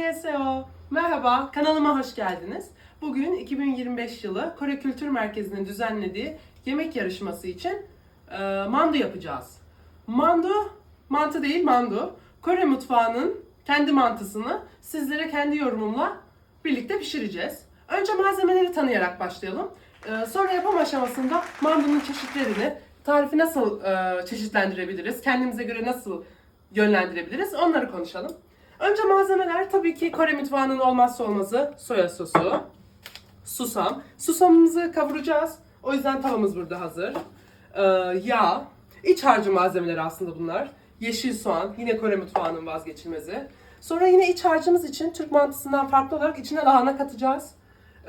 Annyeonghaseyo. Merhaba, kanalıma hoş geldiniz. Bugün 2025 yılı Kore Kültür Merkezi'nin düzenlediği yemek yarışması için e, mandu yapacağız. Mandu, mantı değil mandu. Kore mutfağının kendi mantısını sizlere kendi yorumumla birlikte pişireceğiz. Önce malzemeleri tanıyarak başlayalım. E, sonra yapım aşamasında mandunun çeşitlerini, tarifi nasıl e, çeşitlendirebiliriz, kendimize göre nasıl yönlendirebiliriz onları konuşalım. Önce malzemeler tabii ki Kore mutfağının olmazsa olmazı soya sosu, susam. Susamımızı kavuracağız. O yüzden tavamız burada hazır. Ee, yağ, iç harcı malzemeleri aslında bunlar. Yeşil soğan, yine Kore mutfağının vazgeçilmezi. Sonra yine iç harcımız için Türk mantısından farklı olarak içine lahana katacağız.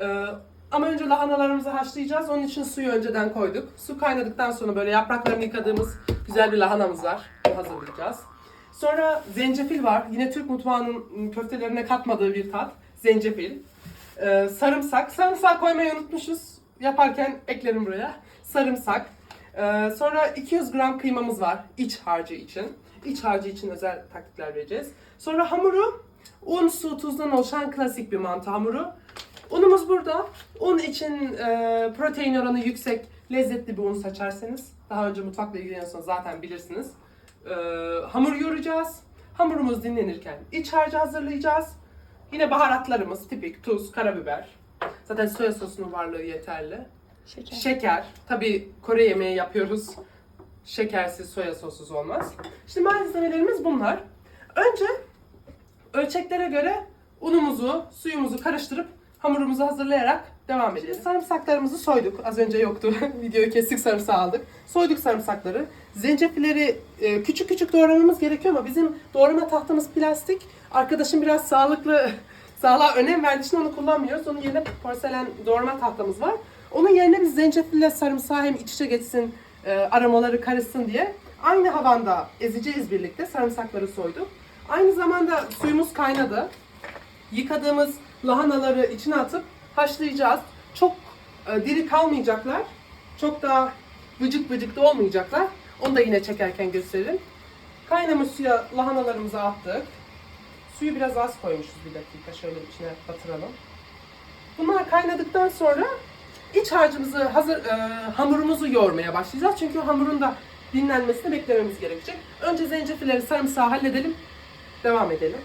Ee, ama önce lahanalarımızı haşlayacağız. Onun için suyu önceden koyduk. Su kaynadıktan sonra böyle yapraklarını yıkadığımız güzel bir lahanamız var. Hazırlayacağız. Sonra zencefil var. Yine Türk mutfağının köftelerine katmadığı bir tat. Zencefil. Ee, sarımsak. Sarımsak koymayı unutmuşuz. Yaparken eklerim buraya. Sarımsak. Ee, sonra 200 gram kıymamız var iç harcı için. İç harcı için özel taktikler vereceğiz. Sonra hamuru un, su, tuzdan oluşan klasik bir mantı hamuru. Unumuz burada. Un için e, protein oranı yüksek, lezzetli bir un seçerseniz, daha önce mutfakla ilgileniyorsanız zaten bilirsiniz. E, hamur yoğuracağız. Hamurumuz dinlenirken iç harcı hazırlayacağız. Yine baharatlarımız tipik tuz, karabiber. Zaten soya sosunun varlığı yeterli. Şeker. Şeker. Tabii Kore yemeği yapıyoruz. Şekersiz, soya sossuz olmaz. Şimdi malzemelerimiz bunlar. Önce ölçeklere göre unumuzu, suyumuzu karıştırıp hamurumuzu hazırlayarak devam edelim. Sarımsaklarımızı soyduk. Az önce yoktu. Videoyu kestik sarımsağı aldık. Soyduk sarımsakları. Zencefilleri e, küçük küçük doğramamız gerekiyor ama bizim doğrama tahtamız plastik. Arkadaşım biraz sağlıklı sağlığa önem verdiği için onu kullanmıyoruz. Onun yerine porselen doğrama tahtamız var. Onun yerine biz zencefille sarımsağı hem iç içe geçsin, e, aromaları karışsın diye aynı havanda ezeceğiz birlikte. Sarımsakları soyduk. Aynı zamanda suyumuz kaynadı. Yıkadığımız lahanaları içine atıp haşlayacağız. Çok e, diri kalmayacaklar. Çok da vıcık vıcık da olmayacaklar. Onu da yine çekerken gösterelim. Kaynamış suya lahanalarımızı attık. Suyu biraz az koymuşuz bir dakika. Şöyle içine batıralım. Bunlar kaynadıktan sonra iç harcımızı hazır e, hamurumuzu yoğurmaya başlayacağız. Çünkü hamurun da dinlenmesini beklememiz gerekecek. Önce zencefilleri, sarımsağı halledelim. Devam edelim.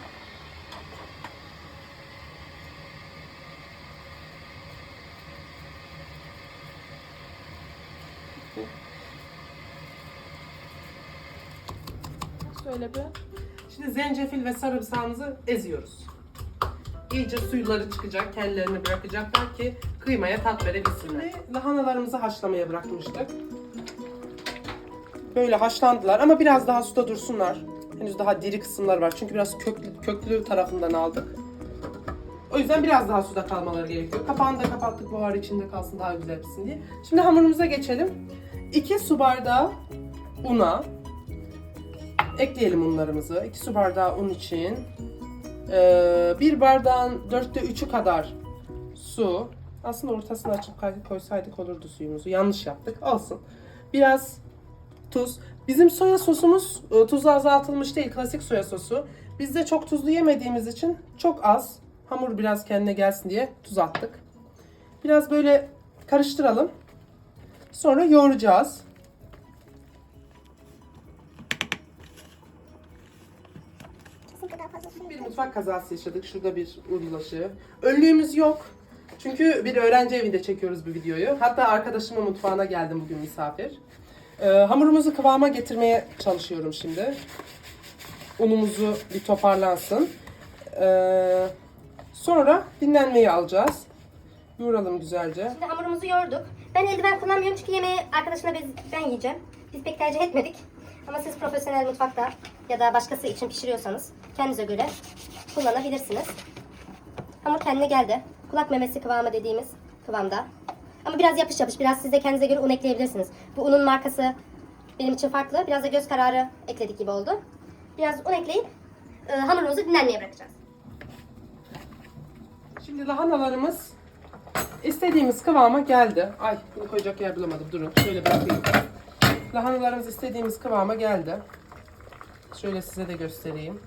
Söyle bir. Şimdi zencefil ve sarımsağımızı eziyoruz. İyice suyları çıkacak, kendilerini bırakacaklar ki kıymaya tat verebilsinler. Şimdi lahanalarımızı haşlamaya bırakmıştık. Böyle haşlandılar ama biraz daha suda dursunlar. Henüz daha diri kısımlar var çünkü biraz köklü, köklü tarafından aldık. O yüzden biraz daha suda kalmaları gerekiyor. Kapağını da kapattık buhar içinde kalsın daha güzel pişsin diye. Şimdi hamurumuza geçelim. 2 su bardağı una, ekleyelim unlarımızı. 2 su bardağı un için. Ee, bir bardağın dörtte üçü kadar su. Aslında ortasını açıp koysaydık olurdu suyumuzu. Yanlış yaptık. Olsun. Biraz tuz. Bizim soya sosumuz e, tuzu azaltılmış değil. Klasik soya sosu. Biz de çok tuzlu yemediğimiz için çok az. Hamur biraz kendine gelsin diye tuz attık. Biraz böyle karıştıralım. Sonra yoğuracağız. Mutfak kazası yaşadık. Şurada bir un bulaşığı. Önlüğümüz yok. Çünkü bir öğrenci evinde çekiyoruz bu videoyu. Hatta arkadaşımın mutfağına geldim bugün misafir. Ee, hamurumuzu kıvama getirmeye çalışıyorum şimdi. Unumuzu bir toparlansın. Ee, sonra dinlenmeyi alacağız. Yoğuralım güzelce. Şimdi hamurumuzu yoğurduk. Ben eldiven kullanmıyorum çünkü yemeği arkadaşına ben yiyeceğim. Biz pek tercih etmedik. Ama siz profesyonel mutfakta ya da başkası için pişiriyorsanız kendinize göre kullanabilirsiniz. Hamur kendine geldi. Kulak memesi kıvamı dediğimiz kıvamda. Ama biraz yapış yapış. Biraz siz de kendinize göre un ekleyebilirsiniz. Bu unun markası benim için farklı. Biraz da göz kararı ekledik gibi oldu. Biraz un ekleyip e, hamurumuzu dinlenmeye bırakacağız. Şimdi lahanalarımız istediğimiz kıvama geldi. Ay bunu koyacak yer bulamadım. Durun şöyle bırakayım. Lahanalarımız istediğimiz kıvama geldi. Şöyle size de göstereyim.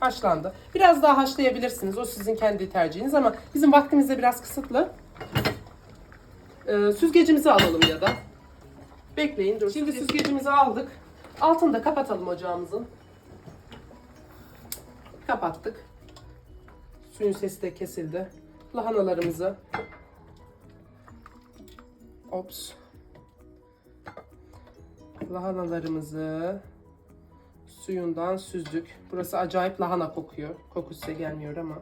Haşlandı. Biraz daha haşlayabilirsiniz. O sizin kendi tercihiniz ama bizim vaktimiz de biraz kısıtlı. Ee, süzgecimizi alalım ya da. Bekleyin dur. Şimdi süzgecimizi aldık. Altını da kapatalım ocağımızın. Kapattık. Suyun sesi de kesildi. Lahanalarımızı Ops. Lahanalarımızı suyundan süzdük. Burası acayip lahana kokuyor. Kokusu size gelmiyor ama.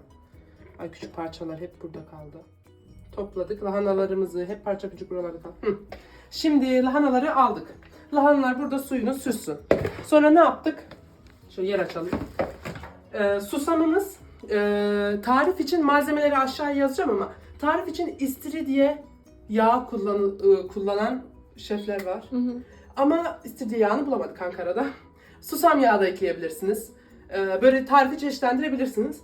Ay küçük parçalar hep burada kaldı. Topladık lahanalarımızı. Hep parça küçük buralarda kaldı. Hı. Şimdi lahanaları aldık. Lahanalar burada suyunu süssün. Sonra ne yaptık? Şöyle yer açalım. Ee, susamımız e, tarif için malzemeleri aşağıya yazacağım ama tarif için istiridye yağ kullan, e, kullanan şefler var. Ama istiridye yağını bulamadık Ankara'da. Susam yağı da ekleyebilirsiniz. Ee, böyle tarifi çeşitlendirebilirsiniz.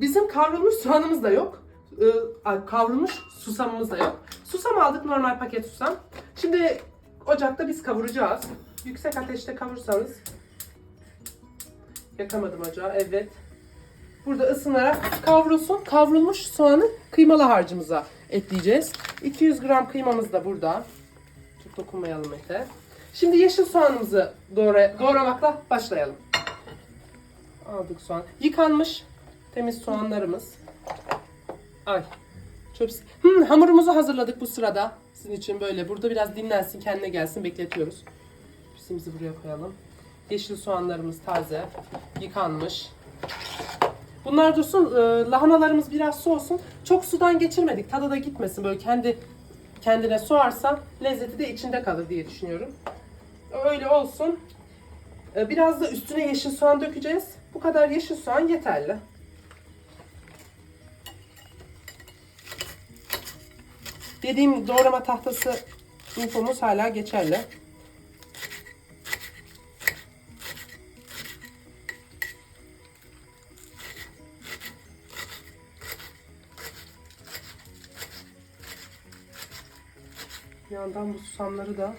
Bizim kavrulmuş soğanımız da yok. Ee, kavrulmuş susamımız da yok. Susam aldık normal paket susam. Şimdi ocakta biz kavuracağız. Yüksek ateşte kavursanız. Yakamadım ocağı. Evet. Burada ısınarak kavrulsun. Kavrulmuş soğanı kıymalı harcımıza ekleyeceğiz. 200 gram kıymamız da burada. Çok dokunmayalım ete. Şimdi yeşil soğanımızı doğra doğramakla başlayalım. Aldık soğan. Yıkanmış temiz soğanlarımız. Ay. Çöp. Hmm, hamurumuzu hazırladık bu sırada. Sizin için böyle. Burada biraz dinlensin, kendine gelsin. Bekletiyoruz. Pisimizi buraya koyalım. Yeşil soğanlarımız taze. Yıkanmış. Bunlar dursun. e, lahanalarımız biraz soğusun. Çok sudan geçirmedik. Tadı da gitmesin. Böyle kendi kendine soğarsa lezzeti de içinde kalır diye düşünüyorum. Öyle olsun. E, Biraz da üstüne yeşil soğan dökeceğiz. Bu kadar yeşil soğan yeterli. Dediğim doğrama tahtası infomuz hala geçerli. Yandan bu susamları da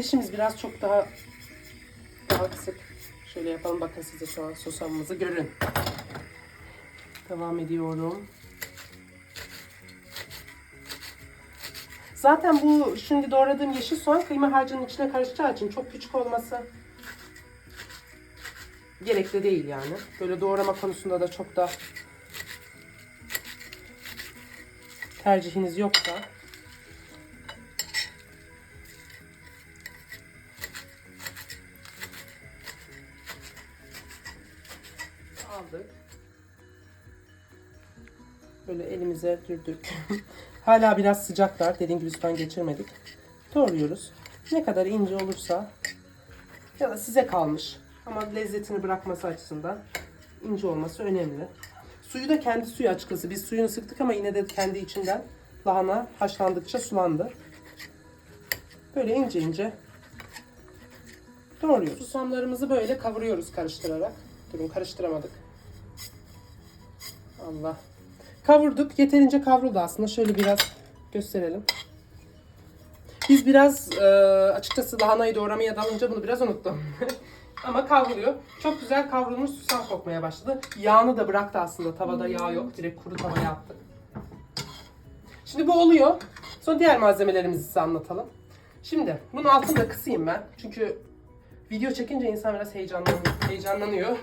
ateşimiz biraz çok daha daha kısık. Şöyle yapalım bakın size şu an susamımızı görün. Devam ediyorum. Zaten bu şimdi doğradığım yeşil soğan kıyma harcının içine karışacağı için çok küçük olması gerekli değil yani. Böyle doğrama konusunda da çok da tercihiniz yoksa Elimize dürdük. Hala biraz sıcaklar. Dediğim gibi sudan geçirmedik. Doğruyoruz. Ne kadar ince olursa ya da size kalmış. Ama lezzetini bırakması açısından ince olması önemli. Suyu da kendi suyu açıkçası. Biz suyunu sıktık ama yine de kendi içinden lahana haşlandıkça sulandı. Böyle ince ince doğruyoruz. Susamlarımızı böyle kavuruyoruz karıştırarak. Durun karıştıramadık. Allah. Kavurduk. Yeterince kavruldu aslında. Şöyle biraz gösterelim. Biz biraz e, açıkçası lahanayı doğramaya dalınca bunu biraz unuttum. Ama kavruluyor. Çok güzel kavrulmuş susam kokmaya başladı. Yağını da bıraktı aslında. Tavada yağ yok. Direkt kuru tavaya attık. Şimdi bu oluyor. Sonra diğer malzemelerimizi size anlatalım. Şimdi bunun altını da kısayım ben. Çünkü video çekince insan biraz heyecanlanıyor. heyecanlanıyor.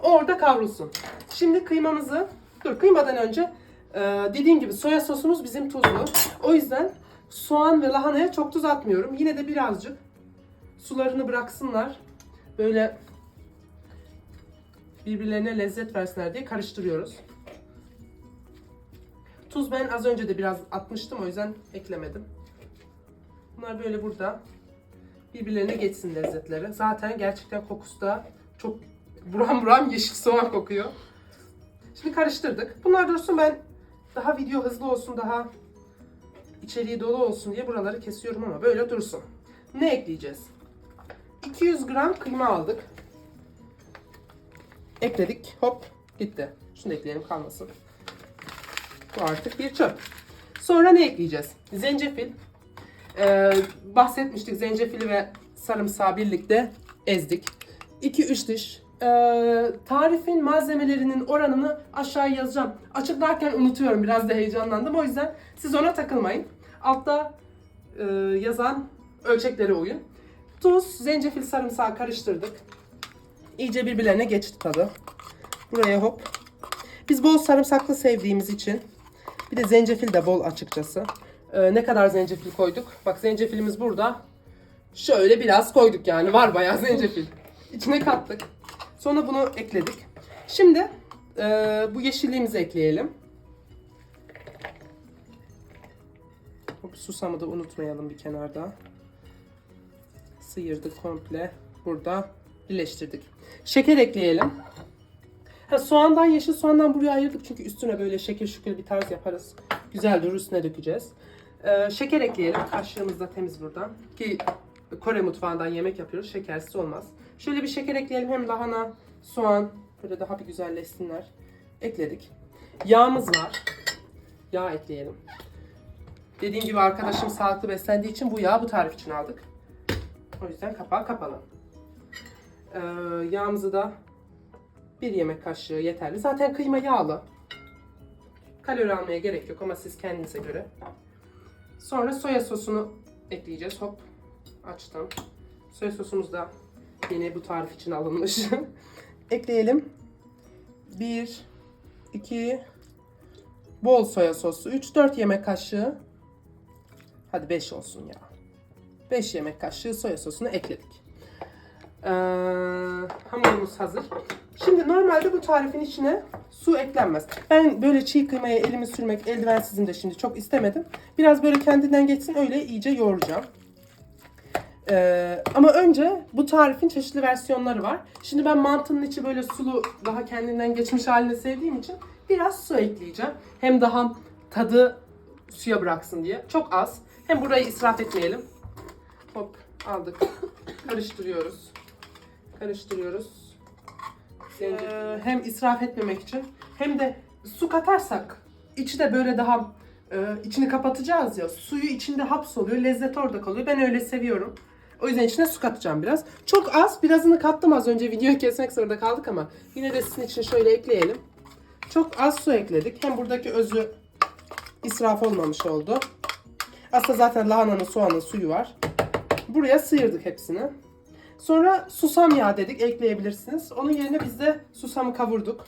Orada kavrulsun. Şimdi kıymamızı, dur kıymadan önce e, dediğim gibi soya sosumuz bizim tuzlu. O yüzden soğan ve lahanaya çok tuz atmıyorum. Yine de birazcık sularını bıraksınlar. Böyle birbirlerine lezzet versinler diye karıştırıyoruz. Tuz ben az önce de biraz atmıştım o yüzden eklemedim. Bunlar böyle burada birbirlerine geçsin lezzetleri. Zaten gerçekten kokusu da çok buram buram yeşil soğan kokuyor. Şimdi karıştırdık. Bunlar dursun ben daha video hızlı olsun, daha içeriği dolu olsun diye buraları kesiyorum ama böyle dursun. Ne ekleyeceğiz? 200 gram kıyma aldık. Ekledik. Hop gitti. Şunu ekleyelim kalmasın. Bu artık bir çöp. Sonra ne ekleyeceğiz? Zencefil. Ee, bahsetmiştik zencefili ve sarımsağı birlikte ezdik. 2-3 diş e, tarifin malzemelerinin oranını aşağıya yazacağım. Açıklarken unutuyorum biraz da heyecanlandım. O yüzden siz ona takılmayın. Altta e, yazan ölçeklere uyun. Tuz, zencefil, sarımsağı karıştırdık. İyice birbirlerine geçti tadı. Buraya hop. Biz bol sarımsaklı sevdiğimiz için bir de zencefil de bol açıkçası. Ee, ne kadar zencefil koyduk? Bak zencefilimiz burada. Şöyle biraz koyduk yani. Var bayağı zencefil. İçine kattık. Sonra bunu ekledik. Şimdi e, bu yeşilliğimizi ekleyelim. Hop, susamı da unutmayalım bir kenarda. Sıyırdık komple. Burada birleştirdik. Şeker ekleyelim. Ha, soğandan yeşil soğandan buraya ayırdık çünkü üstüne böyle şekil şükür bir tarz yaparız. Güzel durur üstüne dökeceğiz. Ee, şeker ekleyelim. Kaşığımız da temiz buradan. Ki Kore mutfağından yemek yapıyoruz. Şekersiz olmaz. Şöyle bir şeker ekleyelim. Hem lahana, soğan böyle daha bir güzelleşsinler. Ekledik. Yağımız var. Yağ ekleyelim. Dediğim gibi arkadaşım sağlıklı beslendiği için bu yağı bu tarif için aldık. O yüzden kapağı kapalı. Ee, yağımızı da bir yemek kaşığı yeterli. Zaten kıyma yağlı. Kalori almaya gerek yok ama siz kendinize göre. Sonra soya sosunu ekleyeceğiz. Hop açtım. Soya sosumuz da yine bu tarif için alınmış. Ekleyelim. 1 2 bol soya sosu 3-4 yemek kaşığı. Hadi 5 olsun ya. 5 yemek kaşığı soya sosunu ekledik. Ee, hamurumuz hazır. Şimdi normalde bu tarifin içine su eklenmez. Ben böyle çiğ kıymaya elimi sürmek eldivensizim de şimdi çok istemedim. Biraz böyle kendinden geçsin öyle iyice yoğuracağım. Ee, ama önce bu tarifin çeşitli versiyonları var. Şimdi ben mantının içi böyle sulu daha kendinden geçmiş halini sevdiğim için biraz su ekleyeceğim. Hem daha tadı suya bıraksın diye. Çok az. Hem burayı israf etmeyelim. Hop aldık. Karıştırıyoruz. Karıştırıyoruz. Ee, hem israf etmemek için hem de su katarsak içi de böyle daha e, içini kapatacağız ya suyu içinde hapsoluyor lezzet orada kalıyor ben öyle seviyorum. O yüzden içine su katacağım biraz. Çok az birazını kattım az önce videoyu kesmek zorunda kaldık ama yine de sizin için şöyle ekleyelim. Çok az su ekledik. Hem buradaki özü israf olmamış oldu. Aslında zaten lahananın soğanın suyu var. Buraya sıyırdık hepsini. Sonra susam yağı dedik ekleyebilirsiniz. Onun yerine biz de susamı kavurduk.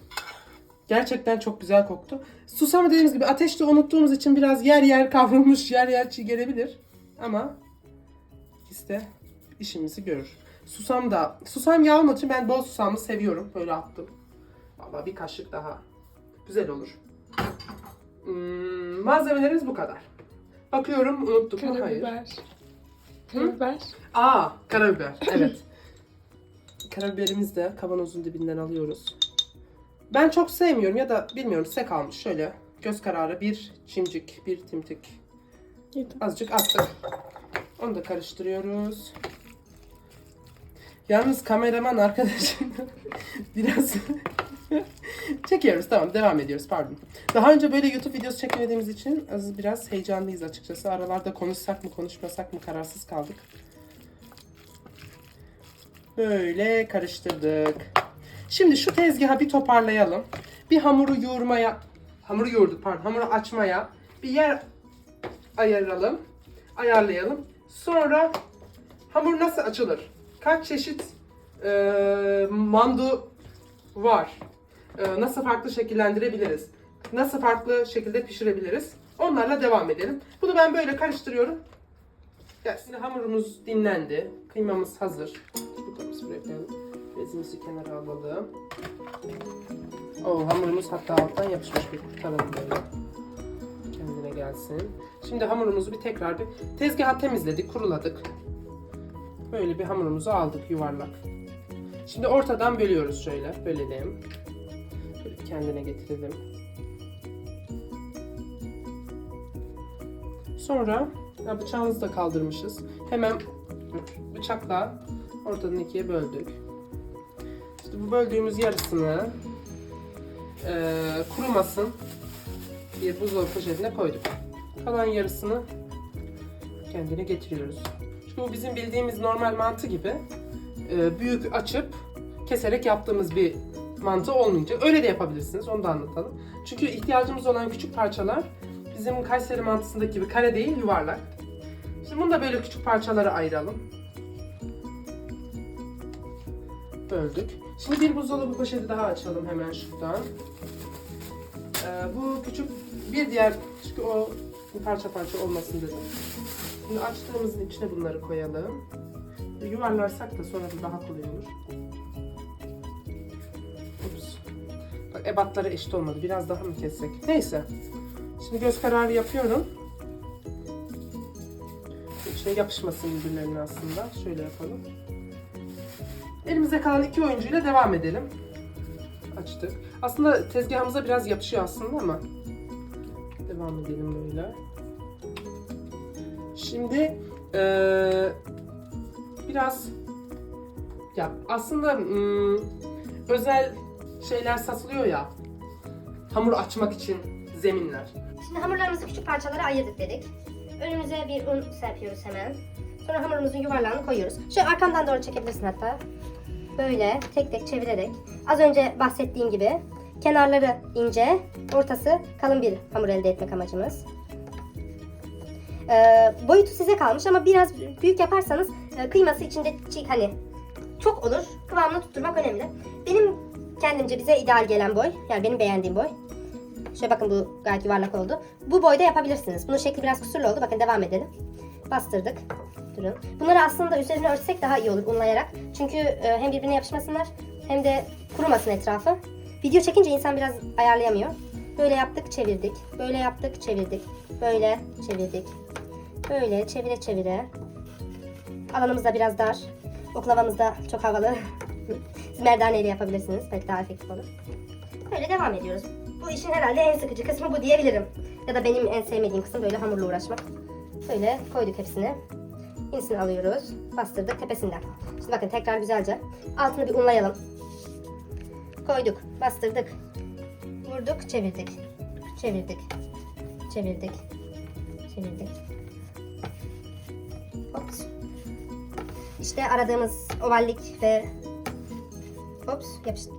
Gerçekten çok güzel koktu. Susamı dediğimiz gibi ateşte unuttuğumuz için biraz yer yer kavrulmuş, yer yer çiğ gelebilir. Ama ikisi de işimizi görür. Susam da, susam olmadığı için ben bol susamı seviyorum. Böyle attım. Vallahi bir kaşık daha güzel olur. Hmm, malzemelerimiz bu kadar. Bakıyorum unuttuk mu? Hayır. Karabiber. Karabiber. Aa, karabiber. Evet. Karabiberimizi de kavanozun dibinden alıyoruz. Ben çok sevmiyorum ya da bilmiyorum size kalmış. Şöyle göz kararı bir çimcik, bir timtik. Yedim. Azıcık attık. Onu da karıştırıyoruz. Yalnız kameraman arkadaşım biraz çekiyoruz tamam devam ediyoruz pardon. Daha önce böyle YouTube videosu çekmediğimiz için az biraz heyecanlıyız açıkçası. Aralarda konuşsak mı konuşmasak mı kararsız kaldık. Böyle karıştırdık. Şimdi şu tezgahı bir toparlayalım. Bir hamuru yoğurmaya, hamuru yoğurduk pardon, hamuru açmaya bir yer ayarlayalım, ayarlayalım. Sonra hamur nasıl açılır? Kaç çeşit e, mandu var? E, nasıl farklı şekillendirebiliriz? Nasıl farklı şekilde pişirebiliriz? Onlarla devam edelim. Bunu ben böyle karıştırıyorum. Gelsin. Hamurumuz dinlendi. Kıymamız hazır. Koyalım. Bezimizi kenara alalım. O hamurumuz hatta alttan yapışmış bir kurtaralım böyle. Kendine gelsin. Şimdi hamurumuzu bir tekrar bir tezgaha temizledik, kuruladık. Böyle bir hamurumuzu aldık yuvarlak. Şimdi ortadan bölüyoruz şöyle. Bölelim. Şöyle bir kendine getirelim. Sonra ya bıçağımızı da kaldırmışız. Hemen bıçakla ortadan ikiye böldük. İşte bu böldüğümüz yarısını eee, kurumasın bir buzdolabı poşetine koyduk. Kalan yarısını kendine getiriyoruz. Bu bizim bildiğimiz normal mantı gibi eee, büyük açıp keserek yaptığımız bir mantı olmayacak. Öyle de yapabilirsiniz. Onu da anlatalım. Çünkü ihtiyacımız olan küçük parçalar bizim Kayseri mantısındaki gibi kare değil yuvarlak. Şimdi bunu da böyle küçük parçalara ayıralım. Böldük. Şimdi bir buzdolabı poşeti daha açalım hemen şuradan. Ee, bu küçük bir diğer çünkü o parça parça olmasın dedim. Şimdi açtığımızın içine bunları koyalım. Yuvarlarsak da sonra da daha kolay olur. Ups. Bak ebatları eşit olmadı. Biraz daha mı kessek? Neyse. Şimdi göz kararı yapıyorum. İçine yapışmasın birbirlerine aslında. Şöyle yapalım. Elimizde kalan iki oyuncuyla devam edelim. Açtık. Aslında tezgahımıza biraz yapışıyor aslında ama devam edelim böyle. Şimdi eee, biraz ya aslında hmm, özel şeyler satılıyor ya hamur açmak için zeminler. Şimdi hamurlarımızı küçük parçalara ayırdık dedik. Önümüze bir un serpiyoruz hemen. Sonra hamurumuzun yuvarlağını koyuyoruz. Şöyle arkamdan doğru çekebilirsin hatta. Böyle tek tek çevirerek. Az önce bahsettiğim gibi kenarları ince, ortası kalın bir hamur elde etmek amacımız. Ee, boyutu size kalmış ama biraz büyük yaparsanız e, kıyması içinde çiğ hani çok olur. Kıvamını tutturmak önemli. Benim kendimce bize ideal gelen boy, yani benim beğendiğim boy. Şöyle bakın bu gayet yuvarlak oldu. Bu boyda yapabilirsiniz. Bunun şekli biraz kusurlu oldu. Bakın devam edelim. Bastırdık. Durun. Bunları aslında üzerine örtsek daha iyi olur unlayarak. Çünkü e, hem birbirine yapışmasınlar hem de kurumasın etrafı. Video çekince insan biraz ayarlayamıyor. Böyle yaptık, çevirdik. Böyle yaptık, çevirdik. Böyle çevirdik. Böyle çevire çevire. Alanımız da biraz dar. Oklavamız da çok havalı. Siz merdaneyle yapabilirsiniz. Belki daha efektif olur. Böyle devam ediyoruz. Bu işin herhalde en sıkıcı kısmı bu diyebilirim. Ya da benim en sevmediğim kısım böyle hamurla uğraşmak. Böyle koyduk hepsini. Yenisini alıyoruz. Bastırdık tepesinden. Şimdi bakın tekrar güzelce. Altını bir unlayalım. Koyduk. Bastırdık. Vurduk. Çevirdik. Çevirdik. Çevirdik. Çevirdik. Hops. İşte aradığımız ovallik ve Hops yapıştı.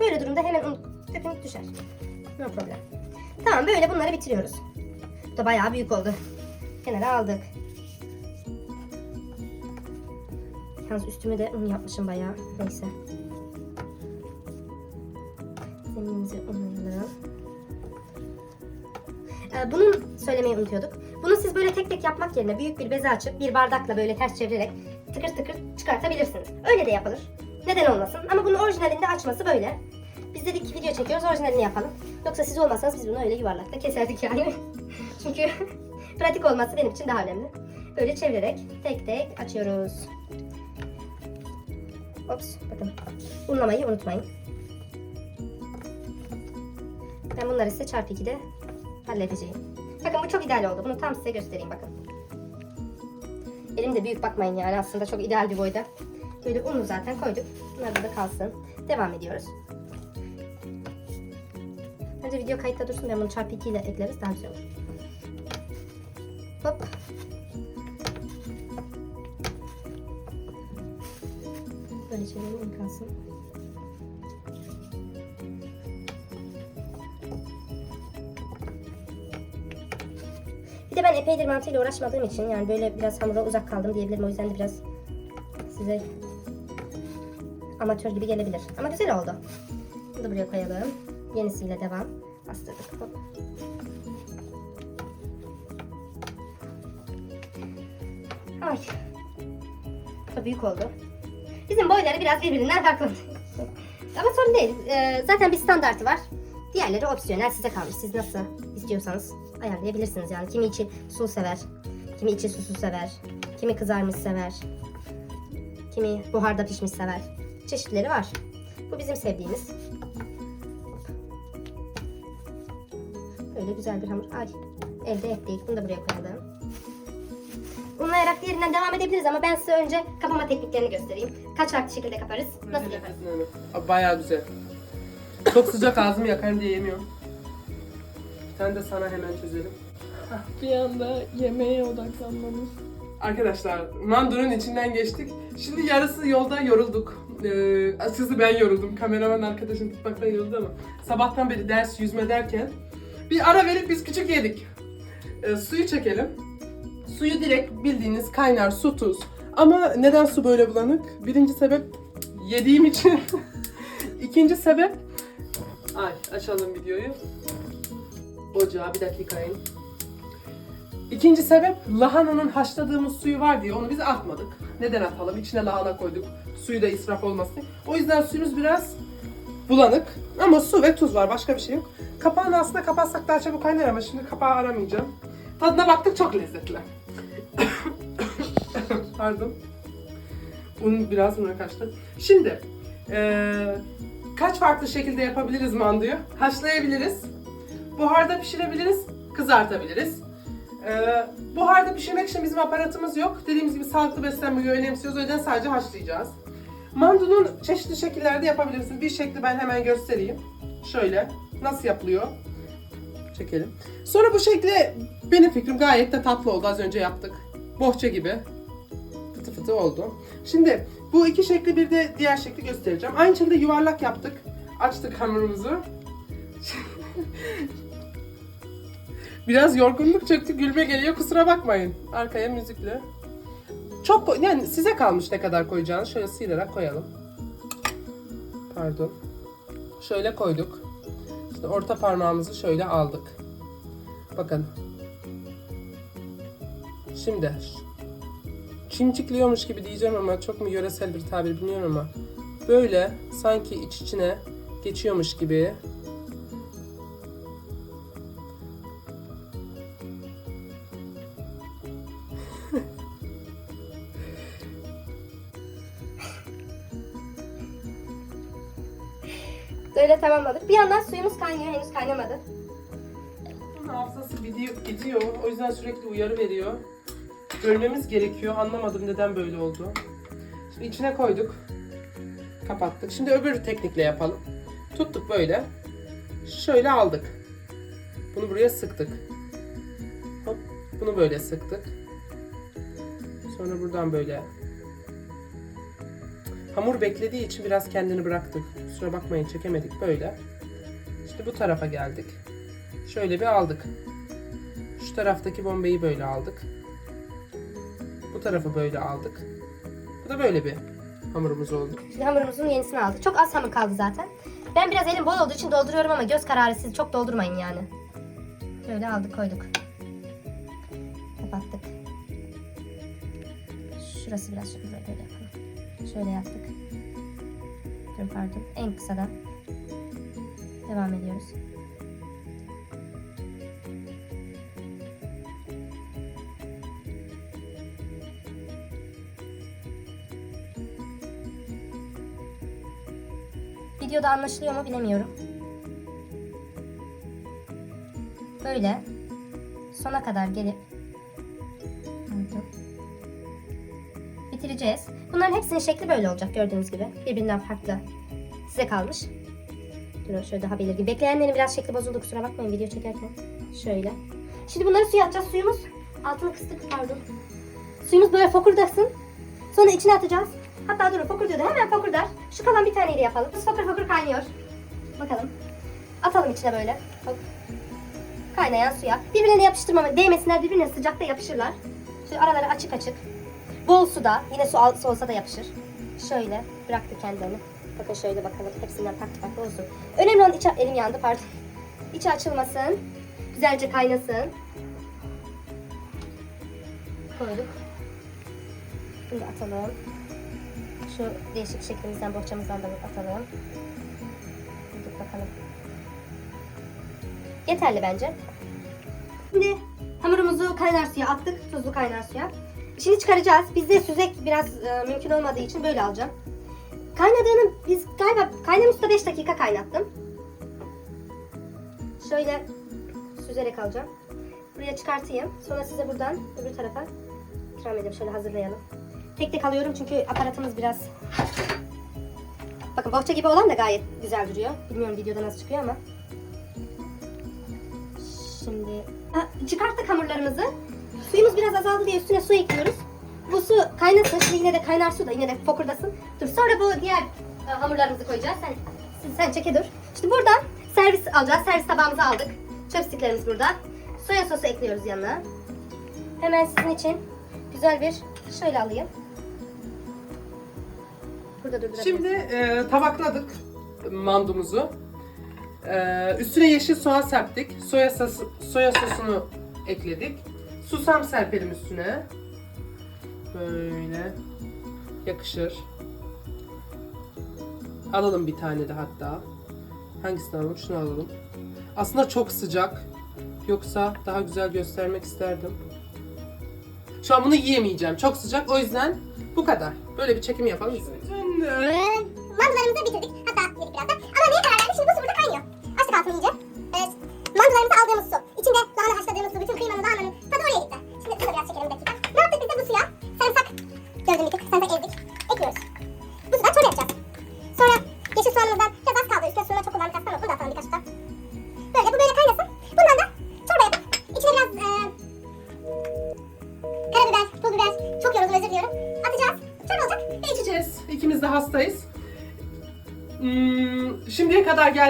Böyle durumda hemen un köpünük düşer. No problem. Tamam böyle bunları bitiriyoruz. Bu da bayağı büyük oldu. Kenara aldık. Yalnız üstüme de un yapmışım bayağı. Neyse. Zeminimizi unlayalım. Ee, bunun söylemeyi unutuyorduk. Bunu siz böyle tek tek yapmak yerine büyük bir beze açıp bir bardakla böyle ters çevirerek tıkır tıkır çıkartabilirsiniz. Öyle de yapılır. Neden olmasın? Ama bunun orijinalinde açması böyle. Biz dedik video çekiyoruz orijinalini yapalım. Yoksa siz olmasanız biz bunu öyle yuvarlakta keserdik yani. Çünkü pratik olması benim için daha önemli. Böyle çevirerek tek tek açıyoruz. Ops bakın. Unlamayı unutmayın. Ben bunları size çarpı 2'de halledeceğim. Bakın bu çok ideal oldu. Bunu tam size göstereyim bakın. Elim de büyük bakmayın yani aslında çok ideal bir boyda. Böyle unu zaten koyduk. Bunlar da kalsın. Devam ediyoruz. Önce video kayıtta dursun ben bunu çarpı 2 ile ekleriz daha güzel olur. Hop. Böyle çevirelim kalsın. Bir de ben epeydir mantıyla uğraşmadığım için yani böyle biraz hamura uzak kaldım diyebilirim. O yüzden de biraz size amatör gibi gelebilir. Ama güzel oldu. Bunu da buraya koyalım. Yenisiyle devam. Bastırdık. Ay. Çok büyük oldu. Bizim boyları biraz birbirinden farklı. Ama sorun değil. Ee, zaten bir standartı var. Diğerleri opsiyonel size kalmış. Siz nasıl istiyorsanız ayarlayabilirsiniz yani. Kimi içi su sever, kimi içi susuz sever, kimi kızarmış sever, kimi buharda pişmiş sever. Çeşitleri var. Bu bizim sevdiğimiz. Böyle güzel bir hamur. Ay elde ettik. Bunu da buraya koyalım. Unlayarak diğerinden devam edebiliriz ama ben size önce kapama tekniklerini göstereyim. Kaç farklı şekilde kaparız? Nasıl yaparız? Bayağı güzel. Çok sıcak ağzımı yakar diye yemiyorum. Bir tane de sana hemen çözelim. Bir anda yemeğe odaklanmamız. Arkadaşlar mandunun içinden geçtik. Şimdi yarısı yolda yorulduk. Ee, açıkçası ben yoruldum. Kameraman arkadaşım tutmaktan yoruldu ama. Sabahtan beri ders yüzme derken bir ara verip biz küçük yedik. Ee, suyu çekelim. Suyu direkt bildiğiniz kaynar su tuz. Ama neden su böyle bulanık? Birinci sebep yediğim için. İkinci sebep Ay açalım videoyu. Ocağa bir dakika in. İkinci sebep lahananın haşladığımız suyu var diye onu biz atmadık. Neden atalım? İçine lahana koyduk. Suyu da israf olmasın. O yüzden suyumuz biraz bulanık. Ama su ve tuz var. Başka bir şey yok. Kapağını aslında kapatsak daha çabuk kaynar ama şimdi kapağı aramayacağım. Tadına baktık çok lezzetli. Pardon. Un biraz buna kaçtı. Şimdi eee, kaç farklı şekilde yapabiliriz manduyu? Haşlayabiliriz. Buharda pişirebiliriz. Kızartabiliriz. Ee, buharda pişirmek için bizim aparatımız yok. Dediğimiz gibi sağlıklı beslenmeyi önemsiyoruz. O yüzden sadece haşlayacağız. Mandunun çeşitli şekillerde yapabilirsiniz. Bir şekli ben hemen göstereyim. Şöyle. Nasıl yapılıyor? Çekelim. Sonra bu şekli benim fikrim gayet de tatlı oldu. Az önce yaptık. Bohça gibi. Fıtı fıtı oldu. Şimdi bu iki şekli bir de diğer şekli göstereceğim. Aynı şekilde yuvarlak yaptık. Açtık hamurumuzu. Biraz yorgunluk çöktü, gülme geliyor. Kusura bakmayın. Arkaya müzikle. Çok yani size kalmış ne kadar koyacağınız. Şöyle sıyırarak koyalım. Pardon. Şöyle koyduk. İşte orta parmağımızı şöyle aldık. Bakın. Şimdi çimçikliyormuş gibi diyeceğim ama çok mu yöresel bir tabir bilmiyorum ama böyle sanki iç içine geçiyormuş gibi Böyle tamamladık. Bir yandan suyumuz kaynıyor. Henüz kaynamadı. Hafızası gidiyor, gidiyor. O yüzden sürekli uyarı veriyor. Bölmemiz gerekiyor. Anlamadım neden böyle oldu. Şimdi içine koyduk. Kapattık. Şimdi öbür teknikle yapalım. Tuttuk böyle. Şöyle aldık. Bunu buraya sıktık. Hop. Bunu böyle sıktık. Sonra buradan böyle. Hamur beklediği için biraz kendini bıraktık. Kusura bakmayın çekemedik böyle. İşte bu tarafa geldik. Şöyle bir aldık. Şu taraftaki bombeyi böyle aldık. Tarafı böyle aldık. Bu da böyle bir hamurumuz oldu. Şimdi hamurumuzun yenisini aldık. Çok az hamur kaldı zaten. Ben biraz elim bol olduğu için dolduruyorum ama göz kararı siz çok doldurmayın yani. Böyle aldık koyduk. Kapattık. Şurası biraz şöyle böyle yapalım. Şöyle yaptık. Dur pardon. En kısadan. Devam ediyoruz. Videoda anlaşılıyor mu bilemiyorum. Böyle sona kadar gelip bitireceğiz. Bunların hepsinin şekli böyle olacak gördüğünüz gibi. Birbirinden farklı. Size kalmış. Durun şöyle daha belirgin. Bekleyenlerin biraz şekli bozuldu kusura bakmayın video çekerken. Şöyle. Şimdi bunları suya atacağız. Suyumuz altını kıstık pardon. Suyumuz böyle fokurdasın. Sonra içine atacağız. Hatta durun fokur diyordu. Hemen fokurdar. Şu kalan bir taneyle yapalım. Biz fokur fokur kaynıyor. Bakalım. Atalım içine böyle. Hop. Kaynayan suya. Birbirine yapıştırmama. Değmesinler birbirine sıcakta yapışırlar. Şöyle araları açık açık. Bol suda. Yine su olsa da yapışır. Şöyle bıraktı kendini. Bakın şöyle bakalım. Hepsinden farklı farklı olsun. Önemli olan içi... Elim yandı pardon. İçi açılmasın. Güzelce kaynasın. Koyduk. Bunu atalım. Şu değişik şeklimizden, bohçamızdan da atalım. Dur bakalım. Yeterli bence. Şimdi hamurumuzu kaynar suya attık. Tuzlu kaynar suya. Şimdi çıkaracağız. Bizde süzek biraz e, mümkün olmadığı için böyle alacağım. Kaynadığını biz galiba kaynamış da 5 dakika kaynattım. Şöyle süzerek alacağım. Buraya çıkartayım. Sonra size buradan öbür tarafa ikram edeyim. Şöyle hazırlayalım. Tek tek alıyorum çünkü aparatımız biraz... Bakın bohça gibi olan da gayet güzel duruyor. Bilmiyorum videoda nasıl çıkıyor ama. Şimdi çıkarttık hamurlarımızı. Suyumuz biraz azaldı diye üstüne su ekliyoruz. Bu su kaynasın. Şimdi yine de kaynar su da yine de fokurdasın. Dur sonra bu diğer e, hamurlarımızı koyacağız. Sen, sen çeke dur. Şimdi buradan servis alacağız. Servis tabağımızı aldık. Chopsticklerimiz burada. Soya sosu ekliyoruz yanına. Hemen sizin için güzel bir şöyle alayım. Burada durdurabiliriz. Şimdi e, tabakladık mandumuzu. E, üstüne yeşil soğan serptik. Soya, sosu, soya sosunu ekledik. Susam serpelim üstüne. Böyle yakışır. Alalım bir tane de hatta. Hangisini alalım? Şunu alalım. Aslında çok sıcak. Yoksa daha güzel göstermek isterdim. Şu an bunu yiyemeyeceğim. Çok sıcak. O yüzden bu kadar. Böyle bir çekim yapalım. Mandılarımızı bitirdik. Hatta yedik birazdan. Ama neye karar verdik? Şimdi bu su burada kaynıyor. Açtık altını iyice. Evet. Mandılarımızı aldığımız su. İçinde lahana haşladığımız su. Bütün kıymanın, lahananın tadı oraya gitti. Şimdi da biraz çekelim bir dakika. Ne yaptık biz de bu suya? Sarımsak gördüğüm bir tık. Sarımsak ezdik. Ekliyoruz. Bu sudan çorba yapacağız. Sonra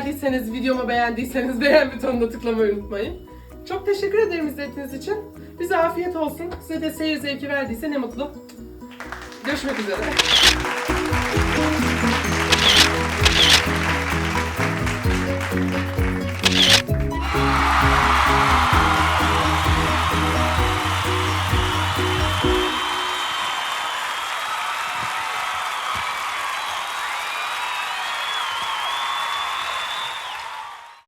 geldiyseniz, videomu beğendiyseniz beğen butonuna tıklamayı unutmayın. Çok teşekkür ederim izlediğiniz için. Bize afiyet olsun. Size de seyir zevki verdiyse ne mutlu. Görüşmek üzere.